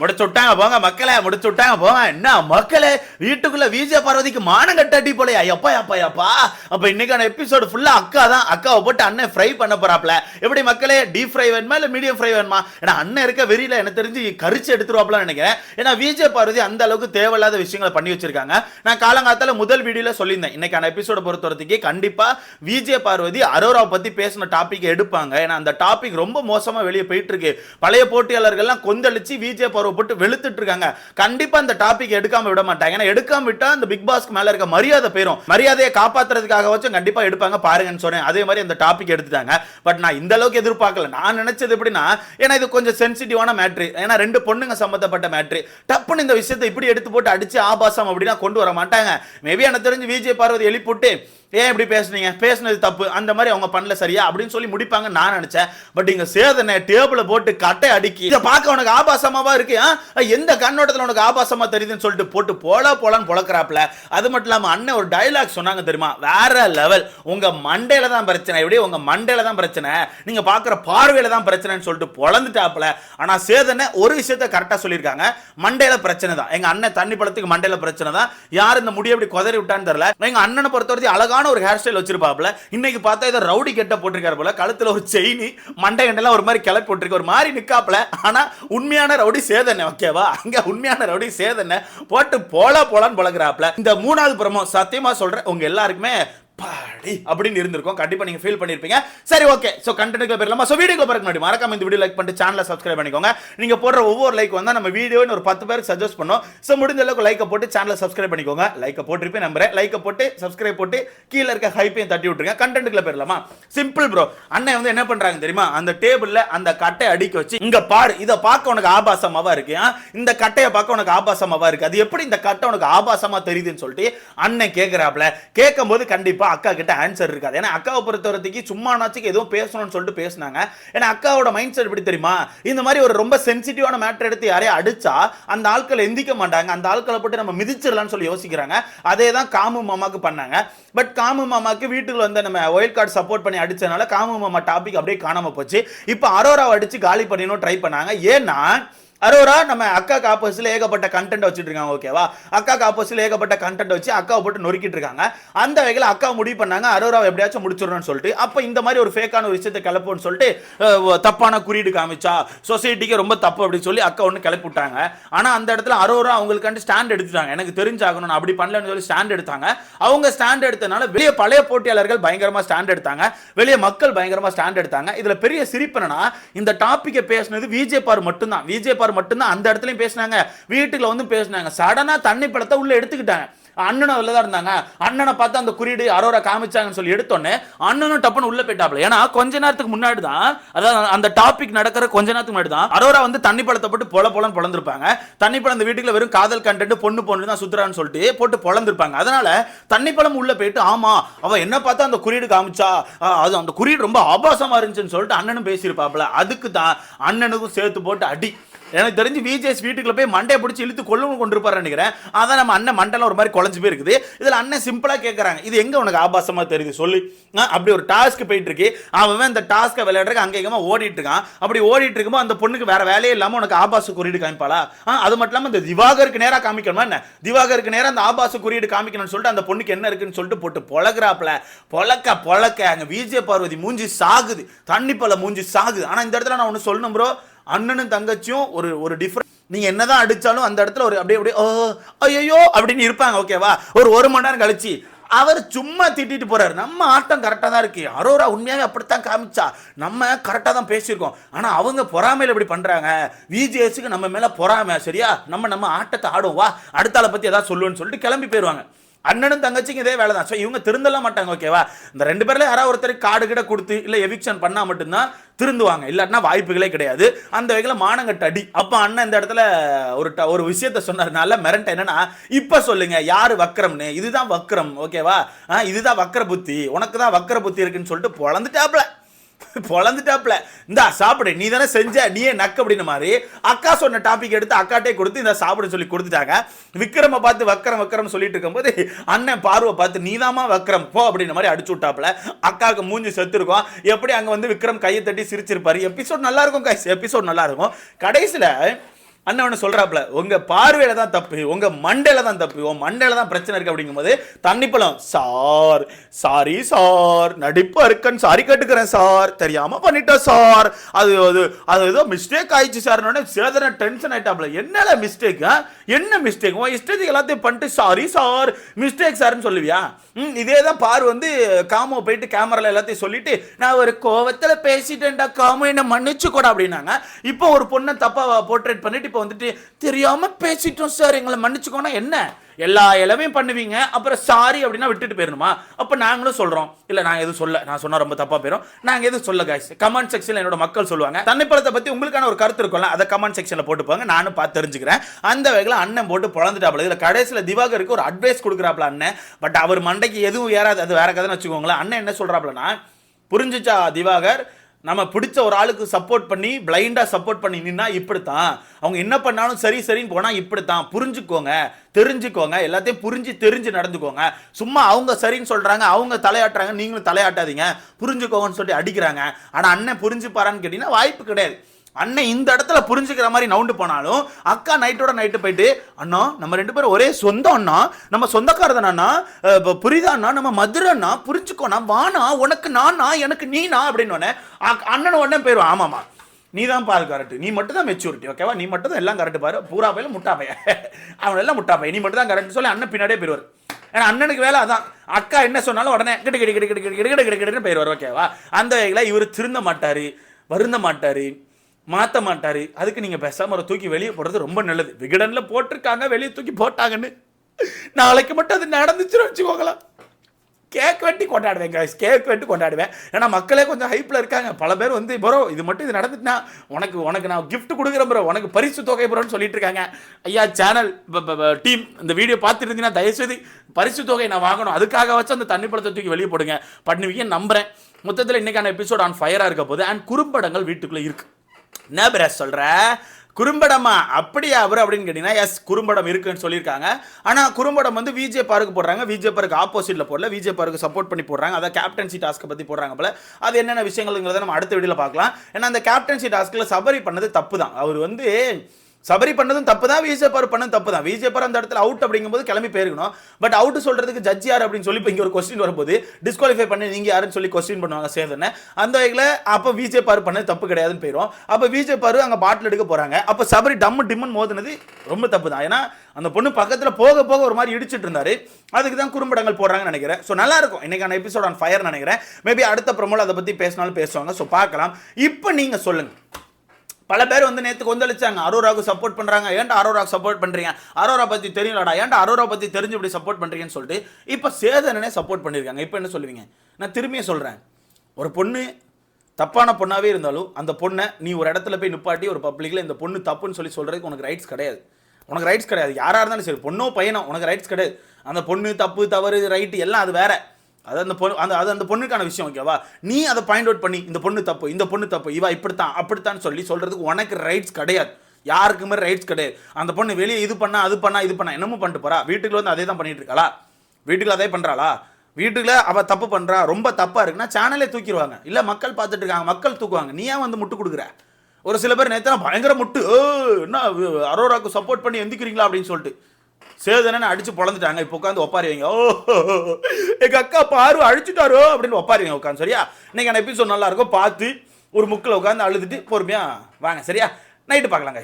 முடிச்சு விட்டாங்க போங்க மக்களை முடிச்சு விட்டாங்க போங்க. என்ன மக்களே வீட்டுக்குள்ள விஜய பார்வதிக்கு மானம் கட்டாட்டி போலையா. எப்பா எப்பா எப்பா அப்ப இன்னைக்கான எபிசோடு ஃபுல்லா அக்கா தான் அக்காவை போட்டு அண்ணன் ஃப்ரை பண்ண போறாப்ல எப்படி மக்களே டீப் ஃப்ரை வேணுமா இல்ல மீடியம் ஃப்ரை வேணுமா? ஏன்னா அண்ணன் இருக்க வெறியில எனக்கு தெரிஞ்சு கரிச்சு எடுத்துருவாப்லாம் நினைக்கிறேன். ஏன்னா விஜய பார்வதி அந்த அளவுக்கு தேவையில்லாத விஷயங்களை பண்ணி வச்சிருக்காங்க. நான் காலங்காத்தால முதல் வீடியோல சொல்லியிருந்தேன். இன்னைக்கான எபிசோட பொறுத்தவரத்துக்கு கண்டிப்பா விஜய பார்வதி அரோராவை பத்தி பேசின டாபிக் எடுப்பாங்க. ஏன்னா அந்த டாபிக் ரொம்ப மோசமா வெளியே போயிட்டு இருக்கு. பழைய போட்டியாளர்கள்லாம் கொந்தளிச்சு விஜய போட்டு வெளுத்துட்டு இருக்காங்க கண்டிப்பா அந்த டாபிக் எடுக்காம விட மாட்டாங்க. ஏன்னா எடுக்காம விட்டா அந்த பிக் பாஸ்க்கு மேல இருக்க மரியாதை போயிடும் மரியாதையை காப்பாத்துறதுக்காக வச்சும் கண்டிப்பா எடுப்பாங்க பாருங்கன்னு சொன்னேன். அதே மாதிரி அந்த டாபிக் எடுத்துட்டாங்க. பட் நான் இந்த அளவுக்கு எதிர்பார்க்கல. நான் நினைச்சது எப்படின்னா ஏன்னா இது கொஞ்சம் சென்சிட்டிவான மேட்ரு ஏன்னா ரெண்டு பொண்ணுங்க சம்பந்தப்பட்ட மேட்ரு டப்புன்னு இந்த விஷயத்தை இப்படி எடுத்து போட்டு அடிச்சு ஆபாசம் அப்படின்னா கொண்டு வர மாட்டாங்க. மேபி எனக்கு தெரிஞ்சு விஜய் பார்வதி எழுப்பிவிட்டு ஏன் இப்படி பேசுனீங்க? பேசுனது தப்பு. அந்த மாதிரி அவங்க பண்ணல சரியா? அப்படின்னு சொல்லி முடிப்பாங்க நான் நினைச்சேன். பட் இங்க சேதனை டேபிள போட்டு கட்டை அடிக்கி இதை பார்க்க உனக்கு ஆபாசமாவா இருக்கு எந்த கண்ணோட்டத்தில் உனக்கு ஆபாசமா தெரியுதுன்னு சொல்லிட்டு போட்டு போல போலான்னு பொழக்கிறாப்ல அது மட்டும் இல்லாம அண்ணன் ஒரு டயலாக் சொன்னாங்க தெரியுமா? வேற லெவல் உங்க மண்டையில தான் பிரச்சனை. எப்படி உங்க மண்டையில தான் பிரச்சனை. நீங்க பாக்குற பார்வையில தான் பிரச்சனைன்னு சொல்லிட்டு பொழந்துட்டாப்ல ஆனா சேதனை ஒரு விஷயத்த கரெக்டா சொல்லியிருக்காங்க. மண்டையில பிரச்சனை தான். எங்க அண்ணன் தண்ணி பழத்துக்கு மண்டையில பிரச்சனை தான். யார் இந்த முடியை அப்படி குதறி விட்டான்னு தெரியல. எங்க அண்ணனை பொறுத்தவரைக்கும் அழகான ஒரு ஹேர் ஸ்டைல் வச்சிருப்பாப்ல இன்னைக்கு பார்த்தா இதை ரவுடி கெட்ட போட்டிருக்காரு போல. கழுத்துல ஒரு செயினி மண்டை கண்டெல்லாம் ஒரு மாதிரி கிளப்பி போட்டிருக்கு ஒரு மாதிரி நிக்காப்ல ஆனா உண்மையான ரவுடி சேதனை ஓகேவா அங்க உண்மையான ரவுடி சேதனை போட்டு போல போலான்னு பழகுறாப்ல இந்த மூணாவது புறமோ சத்தியமா சொல்றேன் உங்க எல்லாருக்குமே பாடி அப்படின்னு இருந்திருக்கும். கண்டிப்பா நீங்க ஃபீல் பண்ணிருப்பீங்க. சரி ஓகே சோ கண்டென்ட்க்கு போயிடலாமா? சோ வீடியோ போறதுக்கு முன்னாடி மறக்காம இந்த வீடியோ லைக் பண்ணிட்டு சேனலை சப்ஸ்கிரைப் பண்ணிக்கோங்க. நீங்க போடுற ஒவ்வொரு லைக் வந்தா நம்ம வீடியோன்னு ஒரு பத்து பேருக்கு சஜஸ்ட் பண்ணோம். சோ முடிஞ்ச அளவுக்கு லைக்கை போட்டு சேனலை சப்ஸ்கிரைப் பண்ணிக்கோங்க. லைக்கை போட்டிருப்பேன் நம்புறேன். லைக்கை போட்டு சப்ஸ்கிரைப் போட்டு கீழே இருக்க ஹைப்பையும் தட்டி விட்டுருங்க. கண்டென்ட்க்குள்ள போயிடலாமா? சிம்பிள் ப்ரோ அண்ணன் வந்து என்ன பண்றாங்க தெரியுமா? அந்த டேபிள்ல அந்த கட்டை அடிக்க வச்சு இங்க பாரு இதை பார்க்க உனக்கு ஆபாசமாவா இருக்கு ஆ? இந்த கட்டையை பார்க்க உனக்கு ஆபாசமாவா இருக்கு. அது எப்படி இந்த கட்டை உனக்கு ஆபாசமா தெரியுதுன்னு சொல்லிட்டு அண்ணன் கேட்கிறாப்ல கேட்கும் போது கண்டிப்பாக அக்கா கிட்ட ஆன்சர் இருக்காது. ஏன்னா அக்காவை பொறுத்த வரைக்கும் சும்மானாச்சுக்கு எதுவும் பேசணும்னு சொல்லிட்டு பேசுனாங்க. ஏன்னா அக்காவோட மைண்ட் செட் எப்படி தெரியுமா? இந்த மாதிரி ஒரு ரொம்ப சென்சிட்டிவான மேட்டர் எடுத்து யாரையும் அடிச்சா அந்த ஆட்கள் எந்திக்க மாட்டாங்க. அந்த ஆட்களை போட்டு நம்ம மிதிச்சிடலாம்னு சொல்லி யோசிக்கிறாங்க. அதே தான் காமு மாமாக்கு பண்ணாங்க. பட் காமு மாமாக்கு வீட்டுக்குள்ள வந்து நம்ம ஒயில் கார்டு சப்போர்ட் பண்ணி அடிச்சதுனால காமு மாமா டாபிக் அப்படியே காணாம போச்சு. இப்போ அரோராவை அடிச்சு காலி பண்ணணும் ட்ரை பண்ணாங்க. ஏன்னா அரோரா நம்ம அக்காக்கு ஆப்போசிட்ல ஏகப்பட்ட கண்டென்ட் வச்சுட்டு இருக்காங்க ஓகேவா அக்காக்கு ஆப்போசிட்ல ஏகப்பட்ட கண்டென்ட் வச்சு அக்காவை போட்டு நொறுக்கிட்டு இருக்காங்க. அந்த வகையில் அக்கா முடிவு பண்ணாங்க அரோராவை எப்படியாச்சும் முடிச்சிடணும்னு சொல்லிட்டு. அப்போ இந்த மாதிரி ஒரு ஃபேக்கான ஒரு விஷயத்தை கிளப்புன்னு சொல்லிட்டு தப்பான குறியீடு காமிச்சா சொசைட்டிக்கு ரொம்ப தப்பு அப்படின்னு சொல்லி அக்கா ஒன்று கிளப்பி விட்டாங்க. ஆனால் அந்த இடத்துல அரோரா அவங்களுக்காண்டி ஸ்டாண்ட் எடுத்துட்டாங்க. எனக்கு தெரிஞ்சாகணும் நான் அப்படி பண்ணலன்னு சொல்லி ஸ்டாண்ட் எடுத்தாங்க. அவங்க ஸ்டாண்ட் எடுத்தனால வெளியே பழைய போட்டியாளர்கள் பயங்கரமா ஸ்டாண்ட் எடுத்தாங்க. வெளியே மக்கள் பயங்கரமாக ஸ்டாண்ட் எடுத்தாங்க. இதில் பெரிய சிரிப்பு என்னன்னா இந்த டாப்பிக்கை பேசினது விஜேபார் பார் மட்டும்தான். விஜேபார் பார் மட்டும்தான் அந்த இடத்துலையும் பேசினாங்க. வீட்டுக்குள்ள வந்து பேசினாங்க. சடனாக தண்ணி பழத்தை உள்ளே எடுத்துக்கிட்டாங்க. அண்ணனும் அதில் தான் இருந்தாங்க. அண்ணனை பார்த்து அந்த குறியீடு அரோரா காமிச்சாங்கன்னு சொல்லி எடுத்தோன்னே அண்ணனும் டப்புன்னு உள்ள போயிட்டாப்ல ஏன்னா கொஞ்ச நேரத்துக்கு முன்னாடி தான் அதாவது அந்த டாபிக் நடக்கிற கொஞ்ச நேரத்துக்கு முன்னாடி தான் அரோரா வந்து தண்ணி பழத்தை போட்டு பொல பொலன்னு பொழந்திருப்பாங்க தண்ணி பழம் அந்த வீட்டுக்குள்ள வெறும் காதல் கண்டென்ட் பொண்ணு பொண்ணு தான் சுத்துறான்னு சொல்லிட்டு போட்டு பொழந்திருப்பாங்க அதனால தண்ணி பழம் உள்ள போயிட்டு ஆமா அவ என்ன பார்த்தா அந்த குறியீடு காமிச்சா அது அந்த குறியீடு ரொம்ப ஆபாசமா இருந்துச்சுன்னு சொல்லிட்டு அண்ணனும் பேசியிருப்பாப்ல அதுக்கு தான் அண்ணனுக்கும் சேர்த்து போட்டு அடி. எனக்கு தெரிஞ்சு விஜேஎஸ் வீட்டுக்குள்ள போய் மண்டையை பிடிச்சி இழுத்து கொள்ளவும் கொண்டிருப்பாரு நினைக்கிறேன். அதான் நம்ம அண்ணன் மண்டலம் ஒரு மாதிரி குழஞ்சு போயிருக்குது. இதில் அண்ணன் சிம்பிளாக கேட்குறாங்க இது எங்கே உனக்கு ஆபாசமாக தெரியுது? சொல்லி. ஆ, அப்படி ஒரு டாஸ்க் போயிட்டு இருக்கு அவன் இந்த டாஸ்க்கை விளையாடுறதுக்கு அங்கே எங்கமா ஓடிட்டு இருக்கான். அப்படி ஓடிட்டு இருக்கும்போது அந்த பொண்ணுக்கு வேற வேலையே இல்லாமல் உனக்கு ஆபாச குறியீடு காமிப்பாளா? ஆ, அது மட்டும் இல்லாமல் இந்த திவாகருக்கு நேராக காமிக்கணுமா என்ன? திவாகருக்கு நேராக அந்த ஆபாச குறியீடு காமிக்கணும்னு சொல்லிட்டு அந்த பொண்ணுக்கு என்ன இருக்குன்னு சொல்லிட்டு போட்டு பொழக்கிறாப்ல பொழக்க பொழக்க. அங்கே விஜய பார்வதி மூஞ்சி சாகுது. தண்ணி பல மூஞ்சி சாகுது. ஆனால் இந்த இடத்துல நான் ஒன்று சொல்லணும் ப்ரோ அண்ணனும் தங்கச்சியும் ஒரு ஒரு டிஃப்ரெண்ட் நீங்கள் என்னதான் அடித்தாலும் அந்த இடத்துல ஒரு அப்படியே அப்படியே ஓ ஐயோ அப்படின்னு இருப்பாங்க ஓகேவா ஒரு ஒரு மணி நேரம் கழிச்சு. அவர் சும்மா திட்டிட்டு போறாரு. நம்ம ஆட்டம் கரெக்டாக தான் இருக்கு. அரோரா உண்மையாகவே அப்படித்தான் காமிச்சா. நம்ம கரெக்டாக தான் பேசியிருக்கோம். ஆனால் அவங்க பொறாமையில் இப்படி பண்ணுறாங்க விஜிஎஸ்க்கு நம்ம மேலே பொறாமை சரியா? நம்ம நம்ம ஆட்டத்தை ஆடுவோம் வா? அடுத்தால பற்றி எதாவது சொல்லுன்னு சொல்லிட்டு கிளம்பி போயிடுவாங்க அண்ணனும் தங்கச்சிக்கு இதே வேலை தான் ஸோ இவங்க திருந்தலாம் மாட்டாங்க ஓகேவா இந்த ரெண்டு பேரில் யாராவது ஒருத்தருக்கு காடு கிட்ட கொடுத்து இல்லை எவிக்ஷன் பண்ணால் மட்டும்தான் திருந்துவாங்க. இல்லாட்டினா வாய்ப்புகளே கிடையாது. அந்த வகையில் மானங்கட்ட அடி. அப்போ அண்ணன் இந்த இடத்துல ஒரு ட- ஒரு விஷயத்த சொன்னதுனால மிரண்ட என்னன்னா இப்போ சொல்லுங்க யார் வக்கரம்னு? இதுதான் வக்கரம் ஓகேவா இதுதான் வக்கர புத்தி. உனக்கு தான் வக்கர புத்தி இருக்குன்னு சொல்லிட்டு பொழந்துட்டாப்ல பொழந்துட்டாப்ல. இந்தா சாப்பிடு. நீ தானே செஞ்ச நீயே நக்கு அப்படின்னு மாதிரி அக்கா சொன்ன டாபிக் எடுத்து அக்காட்டே கொடுத்து இந்த சாப்பிட சொல்லி கொடுத்துட்டாங்க. விக்ரம பார்த்து வக்கரம் வக்கரம் சொல்லிட்டு இருக்கும்போது அண்ணன் பார்வை பார்த்து நீதாம்மா வக்கரம். போ அப்படின்ற மாதிரி அடிச்சு விட்டாப்ல. அக்காவுக்கு மூஞ்சி செத்துருக்கோம். எப்படி அங்கே வந்து விக்ரம் கையை தட்டி சிரிச்சிருப்பாரு? எபிசோட் நல்லா இருக்கும் கைஸ் எபிசோட் நல்லா இருக்கும். கடைசியில் அண்ணன் ஒன்று சொல்கிறாப்புல உங்கள் பார்வையில் தான் தப்பு உங்கள் மண்டையில் தான் தப்பு உன் மண்டையில் தான் பிரச்சனை இருக்குது அப்படிங்கும்போது தண்ணிப்பழம் சார் சாரி சார் நடிப்பாக இருக்கன்னு சாரி கேட்டுக்கிறேன் சார் தெரியாமல் பண்ணிட்டேன் சார். அது அது அது ஏதோ மிஸ்டேக் ஆயிடுச்சு சார்னோடனே சேதன டென்ஷன் ஆகிட்டாப்புல என்னல மிஸ்டேக் என்ன மிஸ்டேக் உன் இஷ்டத்துக்கு எல்லாத்தையும் பண்ணிட்டு சாரி சார் மிஸ்டேக் சார்னு சொல்லுவியா? ம் இதே தான் பார் வந்து காமோ போயிட்டு கேமரால எல்லாத்தையும் சொல்லிட்டு நான் ஒரு கோவத்தில் பேசிட்டேன்டா காமோ என்ன மன்னிச்சு கூட அப்படின்னாங்க. இப்போ ஒரு பொண்ணை தப்பாக போர்ட்ரேட் பண்ணிட்டு இப்போ வந்துட்டு தெரியாமல் பேசிட்டோம் சார். எங்களை மன்னிச்சுக்கோனா என்ன? எல்லா இலவையும் பண்ணுவீங்க. அப்புறம் சாரி அப்படின்னா விட்டுட்டு போயிடணுமா அப்போ நாங்களும் சொல்கிறோம் இல்லை நான் எதுவும் சொல்ல. நான் சொன்னால் ரொம்ப தப்பாக போயிடும் நாங்கள் எதுவும் சொல்ல காய்ஸ் கமெண்ட் செக்ஷனில் என்னோட மக்கள் சொல்லுவாங்க. தன்னிப்பழத்தை பற்றி உங்களுக்கான ஒரு கருத்து இருக்கும்ல அதை கமெண்ட் செக்ஷனில் போட்டு போங்க. நானும் பார்த்து தெரிஞ்சுக்கிறேன். அந்த வகையில் அண்ணன் போட்டு பொழந்துட்டாப்ல இதில் கடைசியில் திவாகருக்கு ஒரு அட்வைஸ் கொடுக்குறாப்ல அண்ணன். பட் அவர் மண்டைக்கு எதுவும் ஏறாது. அது வேற கதைன்னு வச்சுக்கோங்களேன். அண்ணன் என்ன சொல்றாப்லனா புரிஞ்சிச்சா திவாகர்? நம்ம பிடிச்ச ஒரு ஆளுக்கு சப்போர்ட் பண்ணி பிளைண்டாக சப்போர்ட் பண்ணி நின்னா இப்படித்தான். அவங்க என்ன பண்ணாலும் சரி சரின்னு போனால் இப்படித்தான். புரிஞ்சுக்கோங்க தெரிஞ்சுக்கோங்க எல்லாத்தையும் புரிஞ்சு தெரிஞ்சு நடந்துக்கோங்க. சும்மா அவங்க சரின்னு சொல்கிறாங்க அவங்க தலையாட்டுறாங்க நீங்களும் தலையாட்டாதீங்க. புரிஞ்சுக்கோங்கன்னு சொல்லி அடிக்கிறாங்க. ஆனால் அண்ணன் புரிஞ்சுப்பாரான்னு கேட்டிங்கன்னா வாய்ப்பு கிடையாது. அண்ணன் இந்த இடத்துல புரிஞ்சுக்கிற மாதிரி நவுண்டு போனாலும் அக்கா நைட்டோட நைட்டு போயிட்டு அண்ணா நம்ம ரெண்டு பேரும் ஒரே சொந்தம் அண்ணா. நம்ம சொந்தக்காரதான் அண்ணா. அஹ் நம்ம மதுரண்ணா புரிஞ்சுக்கோண்ணா வானா உனக்கு நானா? எனக்கு நீனா? அப்படின்னு உடனே அக்- அண்ணன் உடனே போயிடுவான். ஆமாமா நீ தான் பாரு கரெக்ட் நீ மட்டும் தான் மெச்சூரிட்டி ஓகேவா நீ மட்டும் தான் எல்லாம் கரெக்ட் பாரு. பூரா பையில முட்டா பைய அவன் எல்லாம் முட்டா பைய நீ மட்டும் தான் கரெக்ட் சொல்லி அண்ணன் பின்னாடியே போயிடுவார். ஏன்னா அண்ணனுக்கு வேலை அதான். அக்கா என்ன சொன்னாலும் உடனே கிட்ட கிட்ட கிட்ட கிட்ட கிட்ட கிட்ட கிட்ட கிட்ட போயிடுவார் ஓகேவா அந்த வகையில் இவர் திருந்த மாட்டார். வருந்த மாட்டார். மாற்ற மாட்டார். அதுக்கு நீங்கள் பேசாம தூக்கி வெளியே போடுறது ரொம்ப நல்லது. விகடனில் போட்டிருக்காங்க வெளியே தூக்கி போட்டாங்கன்னு. நாளைக்கு மட்டும் அது நடந்துச்சுன்னு வச்சுக்கோங்களேன். கேக் வெட்டி கொண்டாடுவேன் guys. கேக் வெட்டி கொண்டாடுவேன். ஏன்னா மக்களே கொஞ்சம் ஹைப்பில் இருக்காங்க. பல பேர் வந்து ப்ரோ இது மட்டும் இது நடந்துட்டுனா உனக்கு உனக்கு நான் கிஃப்ட் கொடுக்குறேன் ப்ரோ. உனக்கு பரிசு தொகை ப்ரோன்னு சொல்லிட்டு இருக்காங்க. ஐயா சேனல் டீம் இந்த வீடியோ பார்த்துட்டு இருந்தீங்கன்னா தயவுசெய்து பரிசு தொகை நான் வாங்கணும். அதுக்காக வச்சு அந்த தண்ணி படத்தை தூக்கி வெளியே போடுங்க. பண்ணுவீங்க நம்புறேன். மொத்தத்தில் இன்னைக்கான எபிசோட் ஆன் ஃபயராக இருக்க போது அண்ட் குறும்படங்கள் வீட்டுக்குள்ளே இருக்குது என்ன பிர சொல்கிற குறும்படமா? அப்படியா அவர் அப்படின்னு கேட்டிங்கன்னா எஸ் குறும்படம் இருக்குன்னு சொல்லியிருக்காங்க. ஆனால் குறும்படம் வந்து விஜே பாருக்கு போடுறாங்க. விஜே பாருக்கு ஆப்போசிட்டில் போடல. விஜே பாருக்கு சப்போர்ட் பண்ணி போடுறாங்க. அதான் கேப்டன்சி டாஸ்க்கை பற்றி போடுறாங்க போல. அது என்னென்ன விஷயங்கள்ங்கிறத நம்ம அடுத்த வீடியோவில் பார்க்கலாம். ஏன்னா அந்த கேப்டன்சி டாஸ்க்கில் சபரி பண்ணது தப்பு தான் அவர் வந்து சபரி பண்ணதும் தப்பு தான் விஜயபார் பண்ணதும் தப்பு தான் விஜயபார் அந்த இடத்துல அவுட் அப்படிங்கும்போது கிளம்பி போயிருக்கணும். பட் அவுட் சொல்றதுக்கு ஜட்ஜ் யார் அப்படின்னு சொல்லி இப்போ இங்கே ஒரு கொஸ்டின் வரும்போது டிஸ்குவாலிஃபை பண்ணி நீங்க யாருன்னு சொல்லி கொஸ்டின் பண்ணுவாங்க சேதனை அந்த வகையில் அப்போ விஜயபார் பண்ணது தப்பு கிடையாதுன்னு போயிடும் அப்போ விஜயபார் அங்கே பாட்டில் எடுக்க போறாங்க. அப்போ சபரி டம்மு டிம்முன்னு மோதுனது ரொம்ப தப்பு தான் ஏன்னா அந்த பொண்ணு பக்கத்தில் போக போக ஒரு மாதிரி இடிச்சிட்டு இருந்தாரு. அதுக்கு தான் குறும்படங்கள் போடுறாங்கன்னு நினைக்கிறேன். ஸோ நல்லா இருக்கும். இன்னைக்கான எபிசோட் ஆன் ஃபயர் நினைக்கிறேன். மேபி அடுத்த ப்ரமோல அதை பற்றி பேசினாலும் பேசுவாங்க. ஸோ பார்க்கலாம். இப்போ நீங்கள் சொல்லுங்கள் பல பேர் வந்து நேற்று கொந்தளிச்சாங்க. அரோராவுக்கு சப்போர்ட் பண்ணுறாங்க ஏன்டா அரோராவுக்கு சப்போர்ட் பண்ணுறீங்க அரோரா பற்றி தெரியலடா ஏன்டா அரோரா பற்றி தெரிஞ்சு இப்படி சப்போர்ட் பண்ணுறீங்கன்னு சொல்லிட்டு இப்போ சேதனனே சப்போர்ட் பண்ணியிருக்காங்க இப்போ என்ன சொல்லுவீங்க? நான் திரும்பியும் சொல்கிறேன் ஒரு பொண்ணு தப்பான பொண்ணாகவே இருந்தாலும் அந்த பொண்ணை நீ ஒரு இடத்துல போய் நிப்பாட்டி ஒரு பப்ளிக்கில் இந்த பொண்ணு தப்புன்னு சொல்லி சொல்கிறதுக்கு உனக்கு ரைட்ஸ் கிடையாது. உனக்கு ரைட்ஸ் கிடையாது. யாராக இருந்தாலும் சரி பொண்ணோ பையனோ உனக்கு ரைட்ஸ் கிடையாது. அந்த பொண்ணு தப்பு தவறு ரைட்டு எல்லாம் அது வேறு. அது அந்த பொண்ணு அந்த அது அந்த பொண்ணுக்கான விஷயம் ஓகேவா நீ அதை பாயிண்ட் அவுட் பண்ணி இந்த பொண்ணு தப்பு இந்த பொண்ணு தப்பு இவா இப்படித்தான் அப்படித்தான் சொல்லி சொல்கிறதுக்கு உனக்கு ரைட்ஸ் கிடையாது. யாருக்குமே ரைட்ஸ் கிடையாது. அந்த பொண்ணு வெளியே இது பண்ணா அது பண்ணா இது பண்ணா என்னமோ பண்ணிட்டு போறா. வீட்டுக்குள்ள வந்து அதே தான் பண்ணிட்டு இருக்காளா? வீட்டுக்குள்ள அதே பண்ணுறாளா வீட்டுக்குள்ள அவள் தப்பு பண்ணுறா ரொம்ப தப்பாக இருக்குன்னா சேனலே தூக்கிடுவாங்க. இல்லை மக்கள் பார்த்துட்டு இருக்காங்க மக்கள் தூக்குவாங்க. நீ ஏன் வந்து முட்டு கொடுக்குற? ஒரு சில பேர் நேற்று பயங்கர முட்டு என்ன அரோராக்கு சப்போர்ட் பண்ணி எந்திக்கிறீங்களா? அப்படின்னு சொல்லிட்டு. சேதனன்னு அடிச்சு பொழந்துட்டாங்க. இப்போ உட்காந்து ஒப்பாருவீங்க. ஓ எங்கள் அக்கா பாரு அழிச்சுட்டாரோ அப்படின்னு ஒப்பாருவீங்க உட்காந்து சரியா? இன்னைக்கு எபிசோட் நல்லா இருக்கும். பார்த்து ஒரு முக்கில் உட்காந்து அழுதுட்டு பொறுமையா வாங்க சரியா? நைட்டு பார்க்கலாங்க.